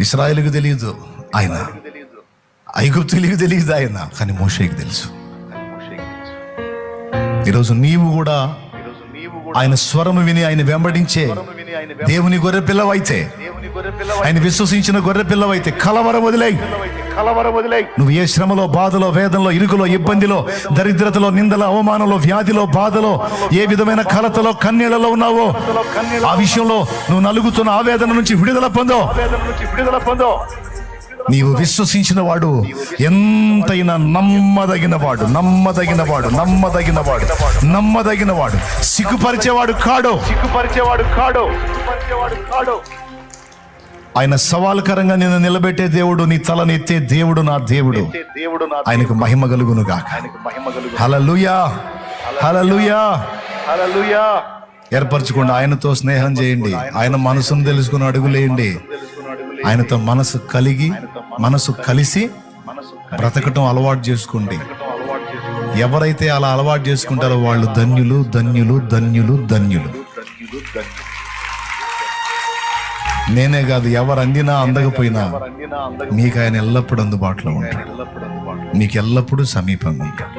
ఇస్రాయేల్కి తెలియదు ఆయన. ఐగుప్తులకు తెలియదు ఆయన. కానీ మోషేకి తెలుసు. ఈరోజు నీవు కూడా ఆయన స్వరము విని ఆయన వెంబడించే దేవుని గొర్రె పిల్లవైతే ఆయన విశ్వసించిన గొర్రె పిల్లవైతే కలవరం వదిలే కలవర వదిలే నువ్వు ఏ శ్రమలో బాధలో వేదనలో ఇరుకులో ఇబ్బందిలో దరిద్రతలో నిందల అవమానంలో వ్యాధిలో బాధలో ఏ విధమైన కలతలో కన్నీళ్ళలో ఉన్నావో ఆ విషయంలో నువ్వు నలుగుతున్న ఆవేదన నుంచి విడుదల పొందో. విడుదల పొందో. నీవు విశ్వసించిన వాడు ఎంతైనా నమ్మదగిన వాడు నమ్మదగిన వాడు నమ్మదగిన వాడు నమ్మదగిన వాడు సిగ్గుపరిచేవాడు కాడు. సిగ్గుపరిచేవాడు కాడు. సిగ్గుపరిచేవాడు కాడు. ఆయన సవాల్కరంగా నిన్ను నిలబెట్టే దేవుడు నీ తలనెత్తే దేవుడు నా దేవుడు. దేవుడు ఆయనకు మహిమ కలుగు హలలుయా హలలుయా హల్లెలూయా. ఏర్పరచుకోండి ఆయనతో స్నేహం చేయండి. ఆయన మనసును తెలుసుకుని అడుగులేయండి ఆయనతో మనసు కలిగి మనసు కలిసి బ్రతకటం అలవాటు చేసుకోండి. ఎవరైతే అలా అలవాటు చేసుకుంటారో వాళ్ళు ధన్యులు. ధన్యులు ధన్యులు ధన్యులు. నేనే కాదు ఎవరు అందినా అందకపోయినా మీకు ఆయన ఎల్లప్పుడూ అందుబాటులో ఉంటాడు. మీకు ఎల్లప్పుడూ సమీపంగా ఉంటాడు.